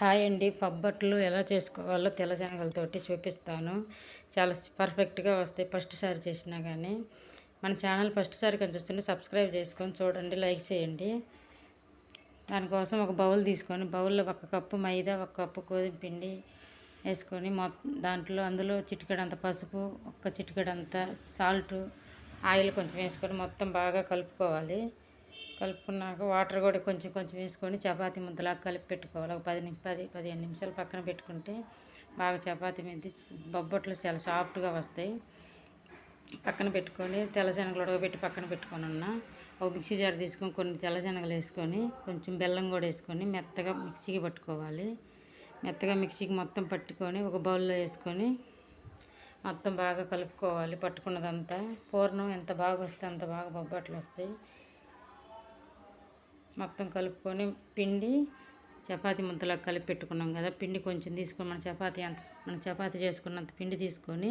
Hi అండి. పబ్బట్లు ఎలా చేసుకోవాలో తెల్లశనగలతోటి చూపిస్తాను. చాలా పర్ఫెక్ట్గా వస్తాయి. ఫస్ట్ సారి చేసినా కానీ మన ఛానల్ ఫస్ట్ సారి చూస్తుంటే సబ్స్క్రైబ్ చేసుకొని చూడండి లైక్ చేయండి. దానికోసం ఒక బౌల్ తీసుకొని బౌల్లో ఒక కప్పు మైదా ఒక కప్పు గోధుమ పిండి వేసుకొని మొ దాంట్లో అందులో చిటికెడంత పసుపు ఒక్క చిటికెడంత సాల్ట్ ఆయిల్ కొంచెం వేసుకొని మొత్తం బాగా కలుపుకోవాలి. కలుపుకున్నాక వాటర్ కూడా కొంచెం కొంచెం వేసుకొని చపాతీ ముద్దలా కలిపి పెట్టుకోవాలి. ఒక పది పది పదిహేను నిమిషాలు పక్కన పెట్టుకుంటే బాగా చపాతీ మీద బొబ్బట్లు చాలా సాఫ్ట్గా వస్తాయి. పక్కన పెట్టుకొని తెల్లశనగలు ఉడకబెట్టి పక్కన పెట్టుకొని ఉన్న ఒక మిక్సీ జార్ తీసుకొని కొన్ని తెల్లశనగలు వేసుకొని కొంచెం బెల్లం కూడా వేసుకొని మెత్తగా మిక్సీకి పట్టుకోవాలి. మెత్తగా మిక్సీకి మొత్తం పట్టుకొని ఒక బౌల్లో వేసుకొని మొత్తం బాగా కలుపుకోవాలి పట్టుకున్నదంతా. పూర్ణం ఎంత బాగా వస్తే అంత బాగా బొబ్బట్లు వస్తాయి. మొత్తం కలుపుకొని పిండి చపాతీ ముద్దలా కలిపి పెట్టుకున్నాం కదా. పిండి కొంచెం తీసుకొని మన చపాతీ అంత మన చపాతీ చేసుకున్నంత పిండి తీసుకొని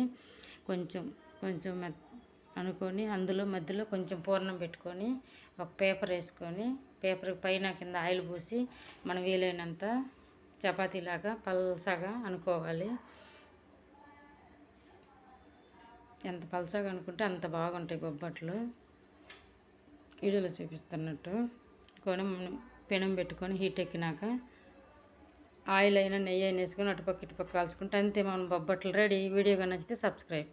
కొంచెం కొంచెం అనుకొని అందులో మధ్యలో కొంచెం పూర్ణం పెట్టుకొని ఒక పేపర్ వేసుకొని పేపర్ పైన కింద ఆయిల్ పూసి మనం వీలైనంత చపాతీలాగా పల్సగా అనుకోవాలి. ఎంత పల్సగా అనుకుంటే అంత బాగుంటాయి బొబ్బట్లు. వీడియోలో చూపిస్తున్నట్టు. పెట్టుకొని పెనం పెట్టుకొని హీట్ ఎక్కినాక ఆయిల్ అయినా నెయ్యి అయినా వేసుకొని అటుపక్క ఇటుపక్క కాల్చుకుంటే అంతే మనం బొబ్బట్లు రెడీ వీడియోగా నచ్చితే సబ్స్క్రైబ్